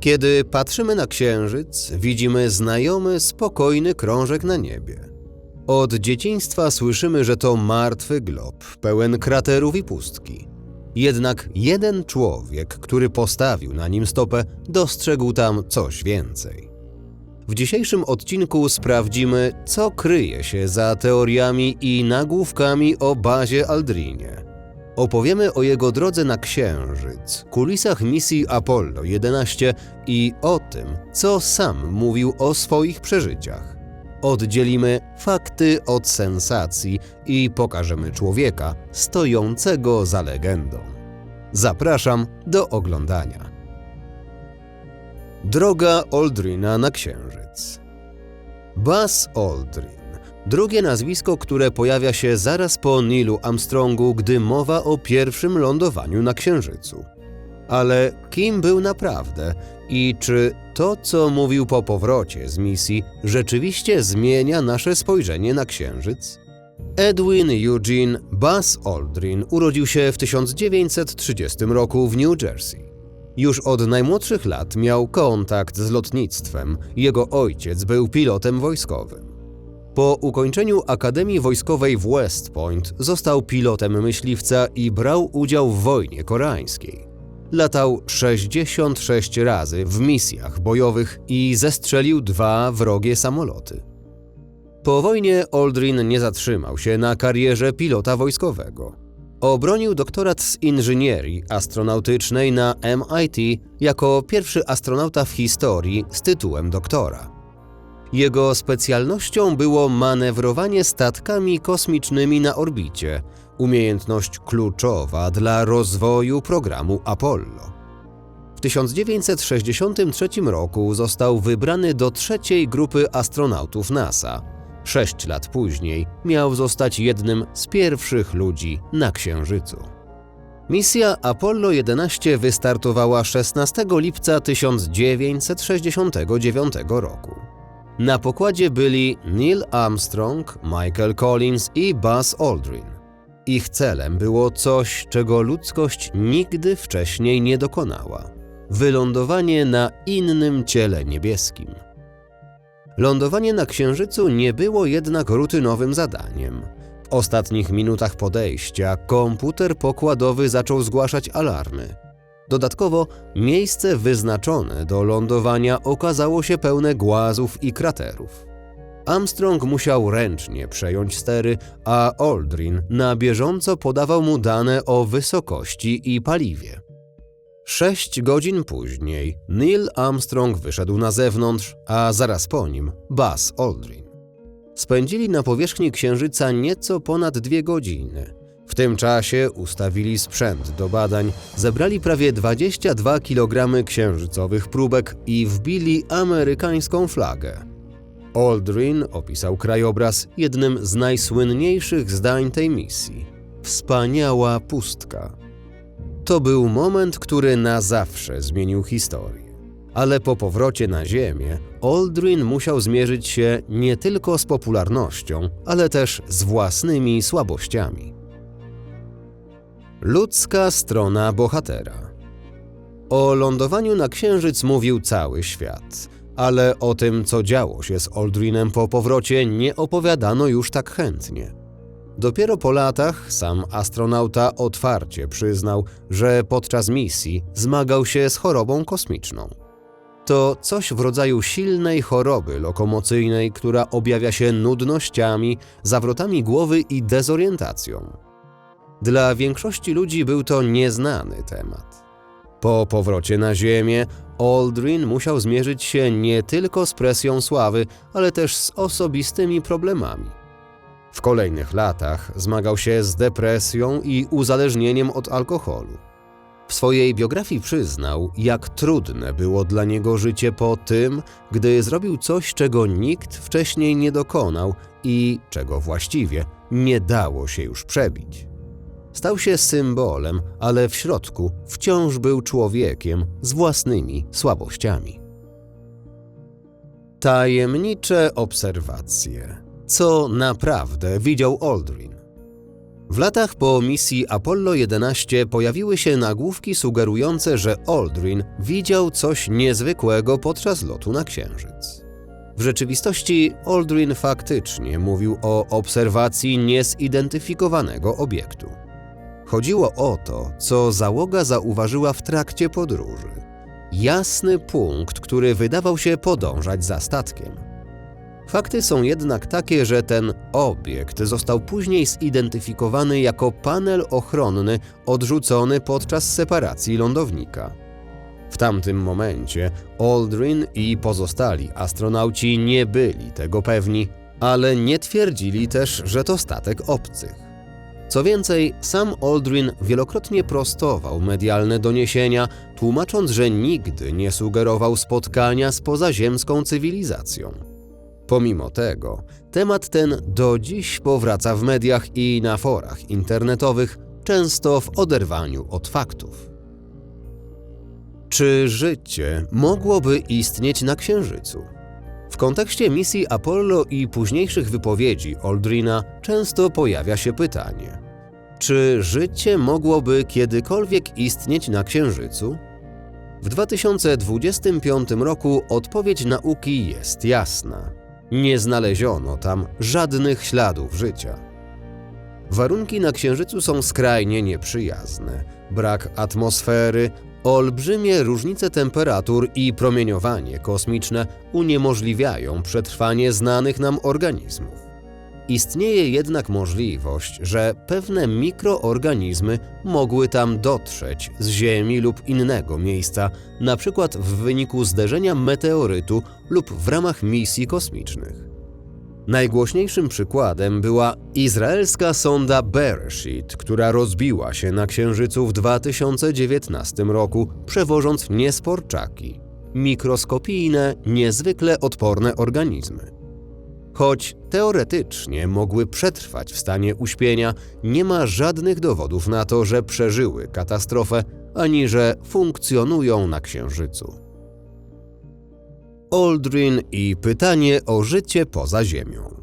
Kiedy patrzymy na księżyc, widzimy znajomy, spokojny krążek na niebie. Od dzieciństwa słyszymy, że to martwy glob, pełen kraterów i pustki. Jednak jeden człowiek, który postawił na nim stopę, dostrzegł tam coś więcej. W dzisiejszym odcinku sprawdzimy, co kryje się za teoriami i nagłówkami o bazie Aldrinie. Opowiemy o jego drodze na Księżyc, kulisach misji Apollo 11 i o tym, co sam mówił o swoich przeżyciach. Oddzielimy fakty od sensacji i pokażemy człowieka stojącego za legendą. Zapraszam do oglądania. Droga Aldrina na Księżyc. Buzz Aldrin. Drugie nazwisko, które pojawia się zaraz po Nilu Armstrongu, gdy mowa o pierwszym lądowaniu na Księżycu. Ale kim był naprawdę i czy to, co mówił po powrocie z misji, rzeczywiście zmienia nasze spojrzenie na Księżyc? Edwin Eugene Buzz Aldrin urodził się w 1930 roku w New Jersey. Już od najmłodszych lat miał kontakt z lotnictwem. Jego ojciec był pilotem wojskowym. Po ukończeniu Akademii Wojskowej w West Point został pilotem myśliwca i brał udział w wojnie koreańskiej. Latał 66 razy w misjach bojowych i zestrzelił dwa wrogie samoloty. Po wojnie Aldrin nie zatrzymał się na karierze pilota wojskowego. Obronił doktorat z inżynierii astronautycznej na MIT jako pierwszy astronauta w historii z tytułem doktora. Jego specjalnością było manewrowanie statkami kosmicznymi na orbicie, umiejętność kluczowa dla rozwoju programu Apollo. W 1963 roku został wybrany do trzeciej grupy astronautów NASA. Sześć lat później miał zostać jednym z pierwszych ludzi na Księżycu. Misja Apollo 11 wystartowała 16 lipca 1969 roku. Na pokładzie byli Neil Armstrong, Michael Collins i Buzz Aldrin. Ich celem było coś, czego ludzkość nigdy wcześniej nie dokonała wylądowanie na innym ciele niebieskim. Lądowanie na Księżycu nie było jednak rutynowym zadaniem. W ostatnich minutach podejścia komputer pokładowy zaczął zgłaszać alarmy. Dodatkowo miejsce wyznaczone do lądowania okazało się pełne głazów i kraterów. Armstrong musiał ręcznie przejąć stery, a Aldrin na bieżąco podawał mu dane o wysokości i paliwie. Sześć godzin później Neil Armstrong wyszedł na zewnątrz, a zaraz po nim Buzz Aldrin. Spędzili na powierzchni Księżyca nieco ponad dwie godziny. W tym czasie ustawili sprzęt do badań, zebrali prawie 22 kg księżycowych próbek i wbili amerykańską flagę. Aldrin opisał krajobraz jednym z najsłynniejszych zdań tej misji. Wspaniała pustka. To był moment, który na zawsze zmienił historię. Ale po powrocie na Ziemię, Aldrin musiał zmierzyć się nie tylko z popularnością, ale też z własnymi słabościami. Ludzka strona bohatera. O lądowaniu na Księżyc mówił cały świat, ale o tym, co działo się z Aldrinem po powrocie, nie opowiadano już tak chętnie. Dopiero po latach sam astronauta otwarcie przyznał, że podczas misji zmagał się z chorobą kosmiczną. To coś w rodzaju silnej choroby lokomocyjnej, która objawia się nudnościami, zawrotami głowy i dezorientacją. Dla większości ludzi był to nieznany temat. Po powrocie na Ziemię, Aldrin musiał zmierzyć się nie tylko z presją sławy, ale też z osobistymi problemami. W kolejnych latach zmagał się z depresją i uzależnieniem od alkoholu. W swojej biografii przyznał, jak trudne było dla niego życie po tym, gdy zrobił coś, czego nikt wcześniej nie dokonał i czego właściwie nie dało się już przebić. Stał się symbolem, ale w środku wciąż był człowiekiem z własnymi słabościami. Tajemnicze obserwacje. Co naprawdę widział Aldrin? W latach po misji Apollo 11 pojawiły się nagłówki sugerujące, że Aldrin widział coś niezwykłego podczas lotu na Księżyc. W rzeczywistości Aldrin faktycznie mówił o obserwacji niezidentyfikowanego obiektu. Chodziło o to, co załoga zauważyła w trakcie podróży. Jasny punkt, który wydawał się podążać za statkiem. Fakty są jednak takie, że ten obiekt został później zidentyfikowany jako panel ochronny odrzucony podczas separacji lądownika. W tamtym momencie Aldrin i pozostali astronauci nie byli tego pewni, ale nie twierdzili też, że to statek obcych. Co więcej, sam Aldrin wielokrotnie prostował medialne doniesienia, tłumacząc, że nigdy nie sugerował spotkania z pozaziemską cywilizacją. Pomimo tego, temat ten do dziś powraca w mediach i na forach internetowych, często w oderwaniu od faktów. Czy życie mogłoby istnieć na Księżycu? W kontekście misji Apollo i późniejszych wypowiedzi Aldrina często pojawia się pytanie: czy życie mogłoby kiedykolwiek istnieć na Księżycu? W 2025 roku odpowiedź nauki jest jasna. Nie znaleziono tam żadnych śladów życia. Warunki na Księżycu są skrajnie nieprzyjazne. Brak atmosfery, olbrzymie różnice temperatur i promieniowanie kosmiczne uniemożliwiają przetrwanie znanych nam organizmów. Istnieje jednak możliwość, że pewne mikroorganizmy mogły tam dotrzeć z Ziemi lub innego miejsca, przykład w wyniku zderzenia meteorytu lub w ramach misji kosmicznych. Najgłośniejszym przykładem była izraelska sonda Bereshit, która rozbiła się na Księżycu w 2019 roku, przewożąc niesporczaki mikroskopijne, niezwykle odporne organizmy. Choć teoretycznie mogły przetrwać w stanie uśpienia, nie ma żadnych dowodów na to, że przeżyły katastrofę ani że funkcjonują na Księżycu. Aldrin i pytanie o życie poza Ziemią.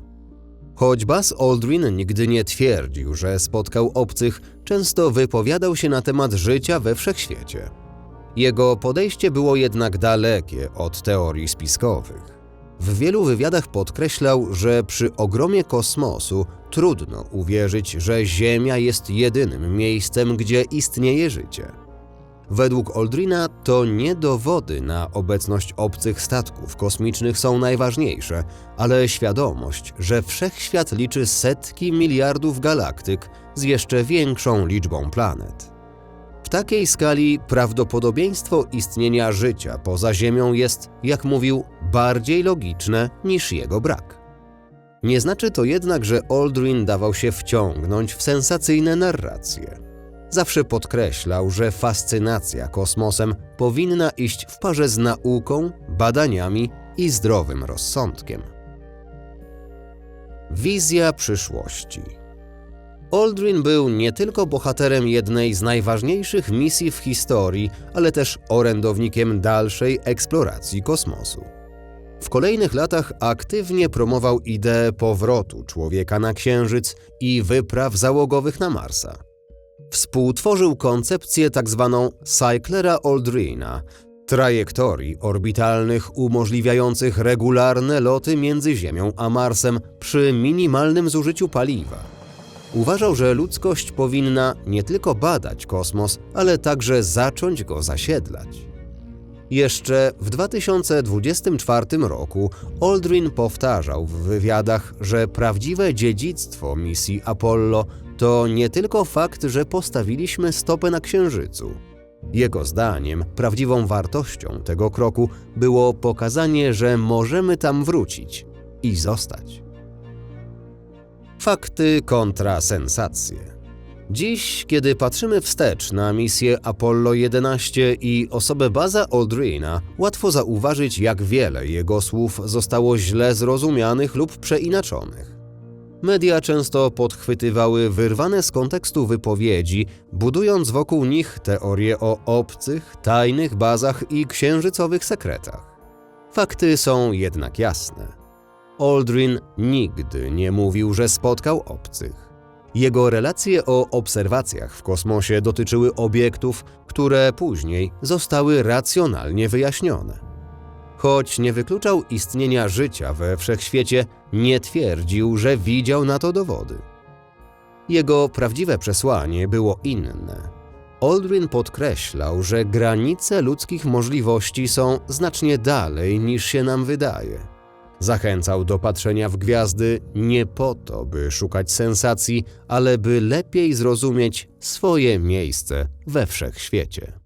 Choć Buzz Aldrin nigdy nie twierdził, że spotkał obcych, często wypowiadał się na temat życia we wszechświecie. Jego podejście było jednak dalekie od teorii spiskowych. W wielu wywiadach podkreślał, że przy ogromie kosmosu trudno uwierzyć, że Ziemia jest jedynym miejscem, gdzie istnieje życie. Według Aldrina to nie dowody na obecność obcych statków kosmicznych są najważniejsze, ale świadomość, że wszechświat liczy setki miliardów galaktyk z jeszcze większą liczbą planet. W takiej skali prawdopodobieństwo istnienia życia poza Ziemią jest, jak mówił, bardziej logiczne niż jego brak. Nie znaczy to jednak, że Aldrin dawał się wciągnąć w sensacyjne narracje. Zawsze podkreślał, że fascynacja kosmosem powinna iść w parze z nauką, badaniami i zdrowym rozsądkiem. Wizja przyszłości. Aldrin był nie tylko bohaterem jednej z najważniejszych misji w historii, ale też orędownikiem dalszej eksploracji kosmosu. W kolejnych latach aktywnie promował ideę powrotu człowieka na Księżyc i wypraw załogowych na Marsa. Współtworzył koncepcję tzw. Cyclera Aldrina, trajektorii orbitalnych umożliwiających regularne loty między Ziemią a Marsem przy minimalnym zużyciu paliwa. Uważał, że ludzkość powinna nie tylko badać kosmos, ale także zacząć go zasiedlać. Jeszcze w 2024 roku Aldrin powtarzał w wywiadach, że prawdziwe dziedzictwo misji Apollo to nie tylko fakt, że postawiliśmy stopę na Księżycu. Jego zdaniem prawdziwą wartością tego kroku było pokazanie, że możemy tam wrócić i zostać. Fakty kontra sensacje. Dziś, kiedy patrzymy wstecz na misję Apollo 11 i osobę Baza Aldrina, łatwo zauważyć, jak wiele jego słów zostało źle zrozumianych lub przeinaczonych. Media często podchwytywały wyrwane z kontekstu wypowiedzi, budując wokół nich teorie o obcych, tajnych bazach i księżycowych sekretach. Fakty są jednak jasne. Aldrin nigdy nie mówił, że spotkał obcych. Jego relacje o obserwacjach w kosmosie dotyczyły obiektów, które później zostały racjonalnie wyjaśnione. Choć nie wykluczał istnienia życia we wszechświecie, nie twierdził, że widział na to dowody. Jego prawdziwe przesłanie było inne. Aldrin podkreślał, że granice ludzkich możliwości są znacznie dalej niż się nam wydaje. Zachęcał do patrzenia w gwiazdy nie po to, by szukać sensacji, ale by lepiej zrozumieć swoje miejsce we wszechświecie.